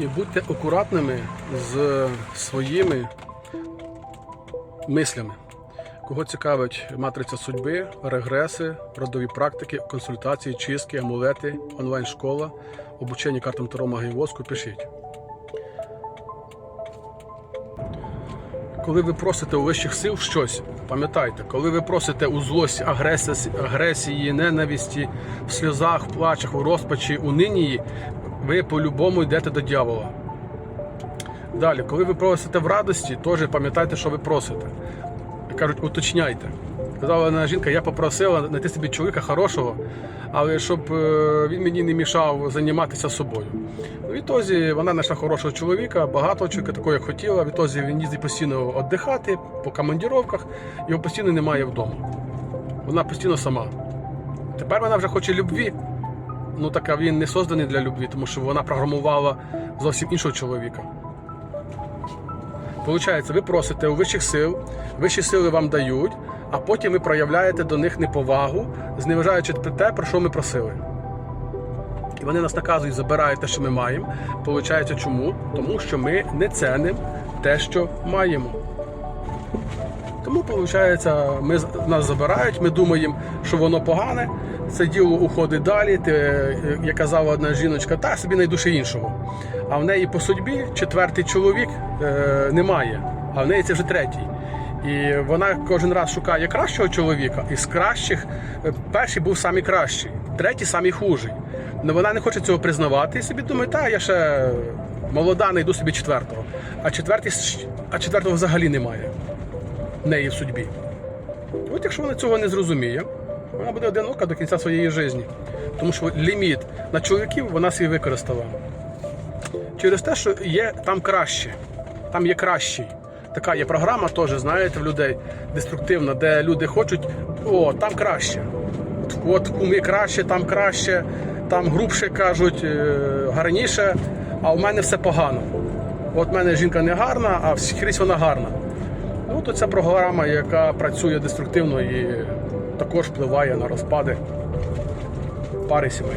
І будьте акуратними з своїми мислями. Кого цікавить матриця судьби, регреси, родові практики, консультації, чистки, амулети, онлайн-школа, обучення картам Таро магії воску, пишіть. Коли ви просите у вищих сил щось, пам'ятайте, коли ви просите у злості, агресії, агресії, ненависті, в сльозах, в плачах, у розпачі, у нинії, ви по-любому йдете до дьявола. Далі, коли ви просите в радості, теж пам'ятайте, що ви просите. Кажуть, уточняйте. Казала одна жінка, я попросила знайти собі чоловіка хорошого, але щоб е, він мені не мішав займатися собою. В ітозі вона знайшла хорошого чоловіка, багатого чоловіка, такого як хотіла. В ітозі він їздить постійно віддихати по командіровках, його постійно немає вдома. Вона постійно сама. Тепер вона вже хоче любві. Ну так а він не созданий для любві, тому що вона програмувала зовсім іншого чоловіка. Получається, ви просите у вищих сил, вищі сили вам дають, а потім ви проявляєте до них неповагу, зневажаючи те, про що ми просили. І вони нас наказують, забирають те, що ми маємо. Получається, чому? Тому що ми не цінимо те, що маємо. Тому, виходить, ми, нас забирають, ми думаємо, що воно погане, це діло уходить далі. Ти, е, як казала одна жіночка, та собі знайду ще іншого. А в неї по судьбі четвертий чоловік е, немає, а в неї це вже третій. І вона кожен раз шукає кращого чоловіка, і з кращих е, перший був самий кращий, третій самий хужий. Але вона не хоче цього признавати і собі думає, та я ще молода, знайду собі четвертого. А четвертий, а четвертого взагалі немає неї в судьбі. От якщо вона цього не зрозуміє, вона буде одинока до кінця своєї житті. Тому що ліміт на чоловіків вона свій використала. Через те, що є там краще, там є кращий. Така є програма, теж, знаєте, в людей деструктивна, де люди хочуть, о, там краще. От, от куми краще, там краще, там грубше кажуть, е, гарніше, а у мене все погано. От в мене жінка не гарна, а скрізь вона гарна. Ну, то програма, яка працює деструктивно і також впливає на розпади пари сімей.